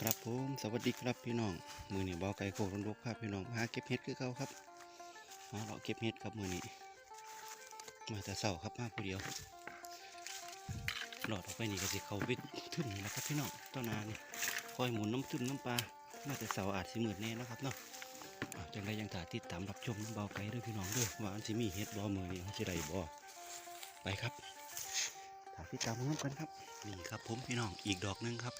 ครับผมสวัสดีครับพี่น้อง มือนี่เบาไก่โคกรนรกครับพี่น้องหาเก็บเห็ดคือเขาครับมาเราเก็บเห็ดครับมือนี้มาแต่เสาครับมาผู้เดียวหลอดออกไปนี่ก็สิเขาไปทึ่มนี่แหละครับพี่น้องต้นนานี่คอยหมุนน้ำทึ่มน้ำปลามาแต่เสาอาจสิหมืดแน่นะครับเนาะจังไรยังถาติดตามรับชมน้ำเบาไก่ด้วยพี่น้องด้วยว่าอันสิมีเห็ดบ่มือนี้เขาสิได้บ่ไปครับ ติดตามร้อมกันครับ นี่ครับผมพี่น้องอีกดอกหนึงครับ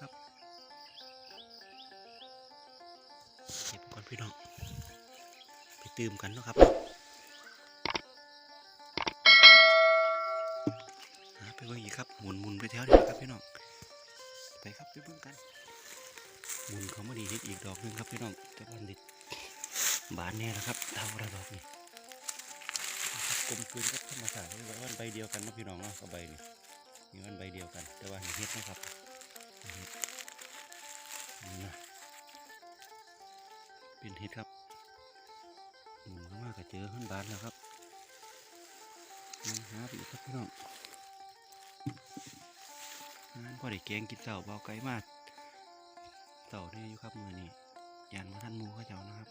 ครับเก็บก่อนพี่น้อง ไปตื่มกันนะครับหาไปเบิ่งอีกครับหมุนหมุนไปแถวนี้ครับพี่น้องไปครับไปเบิ่งกัน มุนเขาไมาดีเฮ็ดอีกดอกหนึงครับพี่น้องแต่วันดิบานแน่แล้วครับเท่าระดอกนี่กลมกลืนกับธรรมชาติเลยวันใบเดียวกันนะพี่น้องเนาะกับใบนี่มีวันใบเดียวกัน แต่ว่าเห็นเฮ็ดนะครับเห็ดนี่นะเป็นเห็ดครับหมุนเข้ามาก็เจอขึ้นบานแล้วครับยังหาอีกครับพี่น้องงานพอได้แกงกินเสาเบาไกลมาก เสาเนี่ยอยู่ครับมือนี่ยันมาท่านมูเขาเจ้านะครับ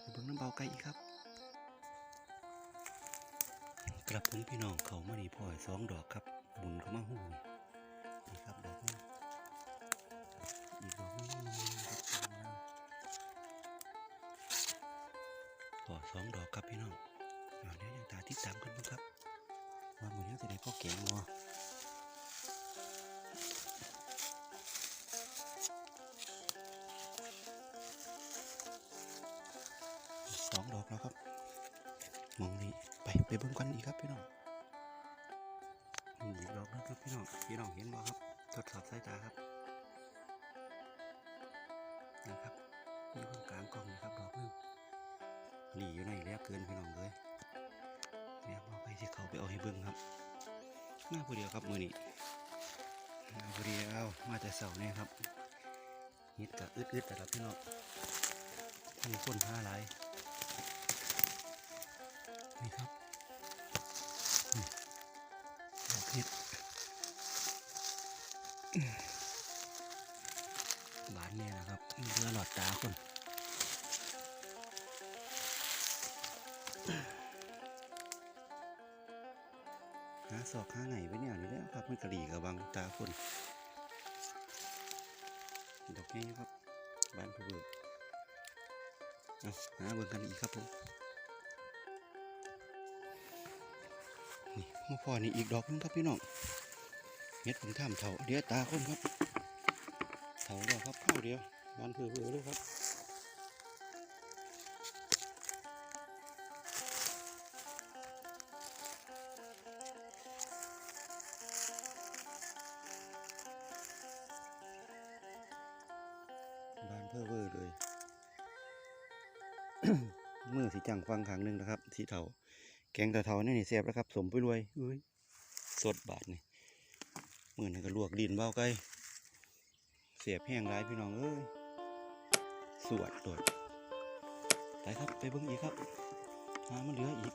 ไปเบิ่งน้ำเบาไกลอีกครับกระผมพี่น้องเขามาดีพ่อยสองดอกครับหมุนเขามาหูนี่นี่ครับดอกนี้อีกดอกนึงครับต่อสองดอกครับพี่น้องเอาเดี๋ยวยังตาที่สามกันบ้างครับว่ามือนี้จะได้พ่อแกงงอสอ แล้วครับมองนี้ไปไปเบิ่งกันอีกครับพี่น้องอีกดอกนะครับพี่น้องพี่น้องเห็นบ่ครับทดสอบสายตาครับนะครับอยู่ข้างกลางกล่องนะครับดอกนึงหลีอยู่ในแล้วเกินพี่น้องเลยเนี่ยบอกไปที่เขาไปเอาให้เบิ้งครับมาผู้เดียวครับมือนี้มาผู้เดียวมาแต่เสาเนี่ยครับเฮ็ดกะอึดๆแต่ละพี่น้องมีคนห้าหลาย นี่ครับดอกเฮ็ดบานเนี่ยนะครับเรือหลอดตาคนหาศอกหาไงไว้เนี่ยนี่แล้วครับมันกระดีกับบังตาคนดอกนี้ครับบานผู้เบิกเอาหาเบิ่งกันอีกครับผม มาพอนี่อีกดอกนึงครับพี่น้องเม็ดผมทำเถาเดี๋ยวตาคนครับเถาเดียวครับเข้าเดียวบานเพื่อๆเลยครับบานเพื่อเวอร์เลยมือสีจังฟังครั้งหนึ่งนะครับสีเถา กงตะเถานี่นี่เสียบแล้วครับ สมไปรวยเอ้ยสดบาทนี่มือนี่ก็ลวกดินเบาไกล้เสียบแห้งร้ายพี่น้องเอ้ยสวดโดดไปครับไปเบิ่งอีกครับหามันเหลืออีก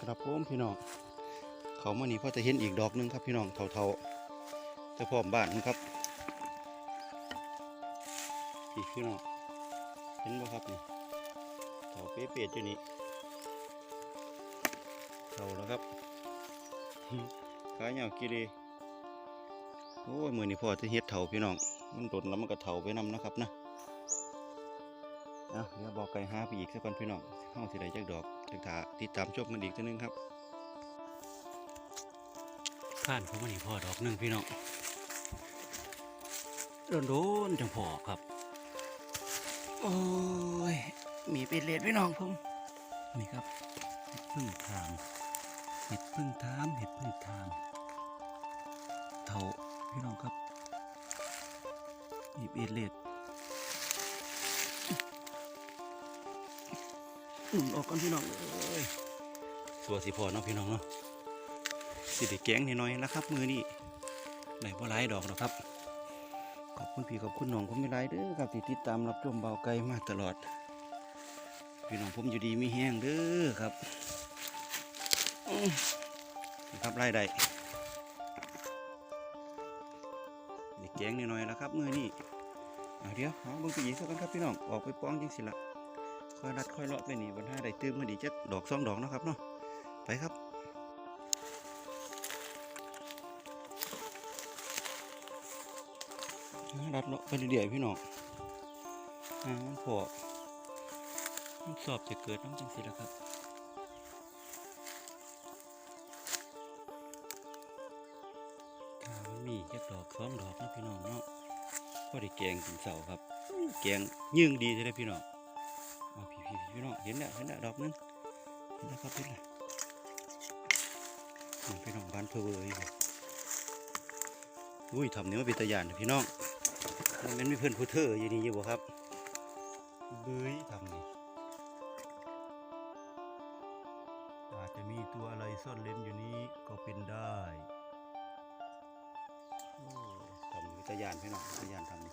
กระผมพี่น้องเขามานี่พ่อจะเห็นอีกดอกหนึงครับพี่น้องเท่าๆแต่พร้อมบ้านนะครับพี่พี่น้อง ห็นบ่ครับนี่เท่าเป๊ะๆอยู่นี่เท่าแล้วครับขายากีรีโอ้ยมือนี่พอจะเฮ็ดเถาพี่น้อง มันโดนแล้วมันก็เถาไปนำนะครับนะเอาเดี๋ยวบอกไก่ห้าไปอีกสักก่อนพี่น้องเข้าสิได้จักดอกจักถาติดตามชมกันอีกตัวนึงครับข้านเขามานี่พอดอกหนึ่งพี่น้องโดนโดนจังพอครับ โอ้ย มีเป็นเลดพี่น้องผมนี่ครับเห็ดพึ่งทามเห็ดพึ่งทามเห็ดพึ่งทามเท่าพี่น้องครับหยิบเอ็ดเลดอุ่นออกกันพี่น้องเอ้ยสัวสิพอเนาะพี่น้องเนาะสิได้แกงนิดหน่อยๆแล้วครับ มือนี่ไหนบ่หลายดอกหรอกครับ ขอบคุณพี่ขอบคุณน้องผมไม่ไรเด้อครับที่ติดตามรับชมเบาไกลมาตลอด พี่น้องผมอยู่ดีมีแห้งเด้อครับนะครับไล่ได้เด็กแกงนิดหน่อยแล้วครับมือนี่เอาเดี๋ยวเอาเบิ่งไปอีสักกันครับพี่น้องออกไปป้องจังสิละค่อยรัดค่อยเลาะไปนี่วันห้าได้ตื้มมาดีจักดอกสองดอกนะครับเนาะไปครับ รัดเลาะไปเรื่อยๆพี่น้องอ่ามันพอมันสอบจะเกิดน้ำจังสิละครับกามันมีจักดอกสองดอกนะพี่น้องเนาะพอได้แกงกินเสาครับแกงยืงดีเลยพี่น้องเอาพี่พี่พี่น้องเห็นแล้วเห็นแล้วดอกนึงเห็นแล้วครับเห็นแล้วนี่พี่น้องบ้านเพอเวอร์อยู่อุ้ยทำเนี้ยมาเป็นตะยานนะพี่น้อง มันเป็นไม่เพื่อนผู้เธออยู่นี่อยู่บ่ครับเบ้ยทำนี่อาจจะมีตัวอะไรซ่อนเล้นอยู่นี้ก็เป็นได้โอ้ทำวิทยานพี่น้องวิทยานทำนี่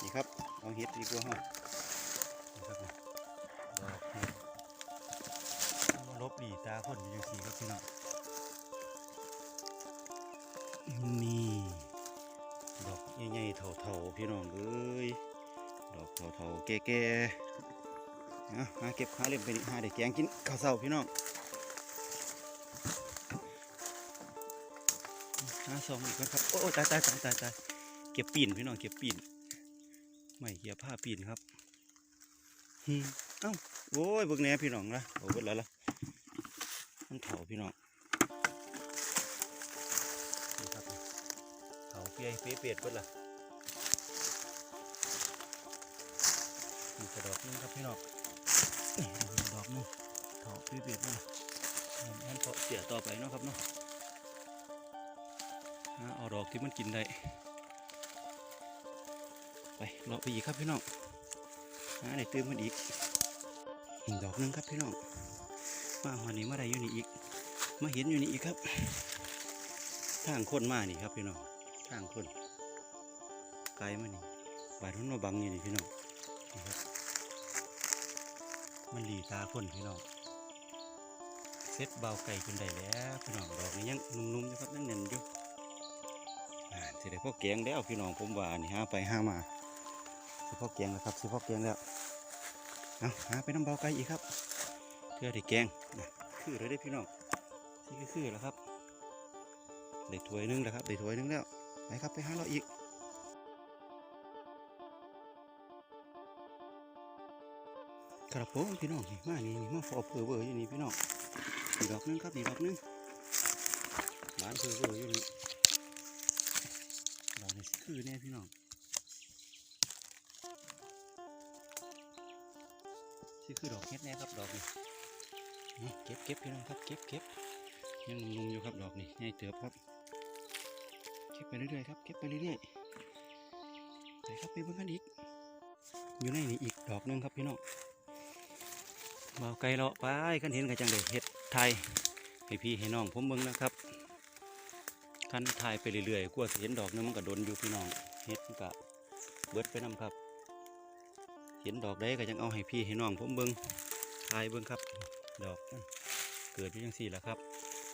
นี่ครับเอาเห็ดดีกว่าฮะนี่ครับนี่ดอกเห็ดเอามาลบดีตาคนอยู่จังสีครับพี่น้องนี่ดอก ใหญ่ๆเถาๆพี่น้องเอ้ยดอกเถาๆแก่ๆนะหาเก็บหาเล่มไปนี่หาได้แกงกินข้าวเช้าพี่น้องหาซองอีกก่อนครับโอ้ตายตายตายตายตายเก็บปีนพี่น้องเก็บปีนไม่เกี่ยวผ้าปีนครับเอ้าโอ้ยเบิกแหน่พี่น้องละโอ้เบิดแล้วละมันเถาพี่น้อง เขาเปียเปียเปียดเบิดละนี่กระดอกนึงครับพี่น้องนี่ดอกนึงเขาเปียเปียดเบิดละงั้นเพาะเสียต่อไปเนาะครับเนาะเอาดอกที่มันกินได้ ไปเลาะไปอีกครับพี่น้องหาได้เติมมันอีกอีกดอกนึงครับพี่น้องมาหัวนี้มาได้อยู่นี่อีก มาเห็นอยู่นี่อีกครับทางคนมานี่ครับพี่น้อง ทางคนไกลมานี่บาดมันมาบังนี่นี่พี่น้องนี่ครับมันหลีตาคนพี่น้องเซ็ตเบาไก่จนได้แล้วพี่น้องดอกนี้ยังนุ่มๆอยู่ครับยังเน่นอยู่อ่าสิได้พ่อแกงแล้วพี่น้องผมว่านี่หาไปหามาสิพ่อแกงแล้วครับสิพ่อแกงแล้วเอาหาไปน้ำเบาไก่อีกครับเพื่อได้แกงคือเลยได้พี่น้องนี่คือแล้วครับได้ถ้วยนึงแล้วครับได้ถ้วยนึงแล้ว ไปครับไปหาเราอีกครับผมพี่น้องนี่มานี่นี่มาฟอเผือเวอร์อยู่นี่พี่น้องนี่ดอกนึงครับนี่ดอกนึงบานเผือเวอร์อยู่นี่ดอกนี่คือแน่พี่น้องสิคือดอกเฮ็ดแน่ครับดอกนี่เอาเก็บเก็บพี่น้องครับเก็บเก็บยังนุ่มๆอยู่ครับดอกนี่ใหญ่เติบครับ เก็บไปเรื่อยๆครับเก็บไปเรื่อยๆไปครับไปเบิ่งกันอีก อยู่ในนี่อีกดอกหนึงครับพี่น้องเบาไกลเลาะไปกันเห็นกันจังเลยเห็ดไทยให้พี่ให้น้องผมเบิ่งนะครับคันถ่ายไปเรื่อยๆกลัวเห็นดอกนึงมันก็โดนอยู่พี่น้องเห็ดมันก็เบิดไปนํครับ เห็นดอกได้ก็ยังเอาให้พี่ให้น้องผมเบิ่งถ่ายเบิ่งครับ ดอกเกิดอยู่จังสี่แหละครับ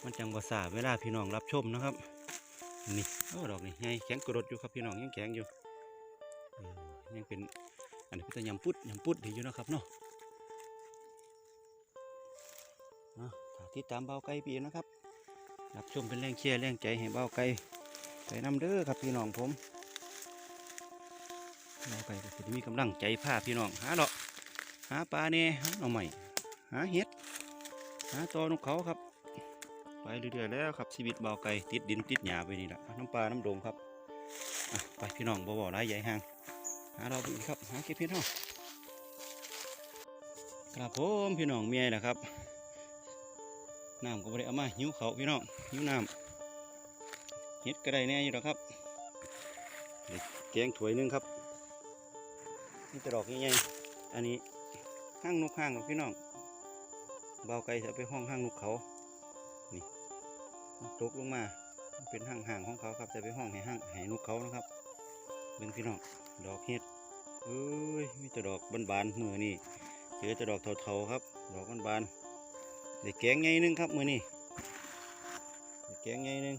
มันจังภาษาเวลาพี่น้องรับชมนะครับ นี่โอ้ดอกนี่ไงแข็งกระโดดอยู่ครับพี่น้องยังแข็งอยู่ยังเป็นอันนี้เป็นยำปุดยำปุดดีอยู่นะครับเนาะอ่ติดตามเบาไก่ปีนะครับรับชมเป็นแรงเชียร์แรงใจให้เบาไก่ไปนำเด้อครับพี่น้องผมเบาไก่จะมีกำลังใจพาพี่น้องหาเลาะหาปลาเนี่ยหาหน่อใหม่หาเห็ดหาตอนกเขาครับ เรื่อยๆแล้วครับชีวิตเบาไก่ติดดินติดหญ้าไปนี่แหละน้ำปลาน้ำดงครับไปพี่น้องบ่บ่ร้ายใหญ่ห่างหาเราไปครับหาเก็บเพชรเนาะครับผมพี่น้องเมียนะครับน้ำก็บ่ได้เอามาหิ้วเขาพี่น้องหิ้วน้ำเฮ็ดก็ไดแน่อยู่แล้วครับนี่แกงถ้วยหนึงครับนี่ตะดอกใหญ่ๆอันนี้ห้างนกห้างครับพี่น้องเบาไก่จะไปห้องห้างนกเขา ตกลงมา เป็นห่างๆของเขาครับจะไปห้องให้ห่างให้นกเขานะครับเบิ่งพี่น้องดอกเห็ดเอ้ยมีแต่ดอกบานๆมือนี่เจอแต่ดอกเทาๆครับ ดอกบานๆได้แกงไงนึงครับมือนี่ได้แกงไงนึง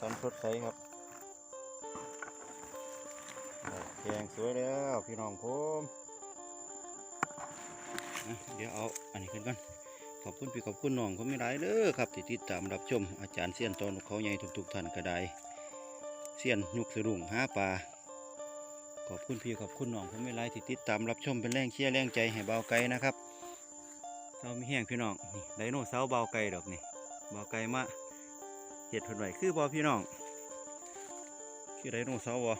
สันสดใสครับแกงสวยแล้วพี่น้องผมเดี๋ยวเอาอันนี้ขึ้นก่อน ขอบคุณพี่ขอบคุณน้องผมไม่ได้เด้อครับที่ติดตามรับชมอาจารย์เสียนตอนเขาใหญ่ทุกๆท่านก็ได้เสียนยุกสรุงหาปลาขอบคุณพี่ขอบคุณน้องผมไม่ไรที่ติดตามรับชมเป็นแรงเชียร์แรงใจให้เบาไก่นะครับเรามีแห้งพี่น้องนี่ไดโนเสาร์เบาไก่ดอกนี่เบาไก่มาเห็ดผลไหวคือบอพี่น้องคือไดโนเสาร์บอ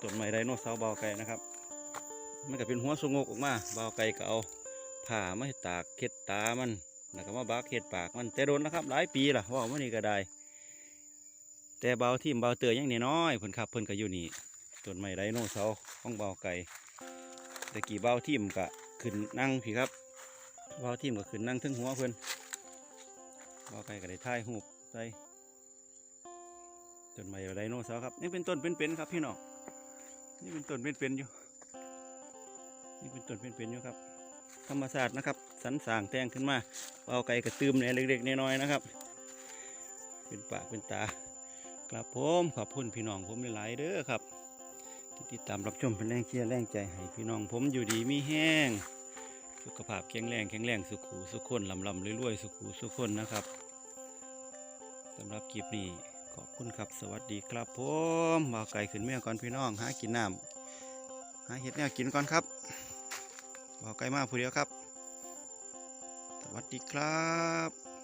ต้นไม้ไดโนเสาร์เบาไก่นะครับมันก็เป็นหัวสงกออกมาเบาไก่ก็เอา ผ่ามาให้ตากเข็ดตามันแล้วก็มาบักเข็ดปากมันแต่โดนนะครับ หลายปีล่ะว่ามันนี่ก็ได้ แต่เบาทีมเบาเตยยังน้อยเพิ่นขับเพิ่นก็อยู่นี่ต้นไม้ไดโนเสาร์ของเบาไก่แต่กี่เบาทีมก็ขึ้นนั่งพี่ครับเบาทีมก็ขึ้นนั่งถึงหัวเพิ่นเบาไก่ก็ได้ถ่ายรูปใส่ต้นไม้ไดโนเสาร์ครับนี่เป็นต้นเป็นๆครับพี่น้องนี่เป็นต้นเป็นๆอยู่นี่เป็นต้นเป็นๆอยู่ครับ ธรรมศาสตร์นะครับสันสางแต่งขึ้นมาเอาไก่กระตืมเนี่ยเล็กๆน้อยๆนะครับ เป็นปากเป็นตาครับผมขอบคุณพี่น้องผมหลายๆเด้อครับ ที่ติดตามรับชมเป็นแรงเชียร์แรงใจให้พี่น้องผมอยู่ดีมีแห้ง สุขภาพแข็งแรงแข็งแรงสุขูสุขคนลำลำรวยๆสุขูสุขคนนะครับสำหรับคลิปนี้ขอบคุณครับสวัสดีครับผมมาไก่ขึ้นเมียก่อนพี่น้องหากินน้ำหาเห็ดแนวกินก่อนครับ บอกไกลมากผู้เดียวครับ สวัสดีครับ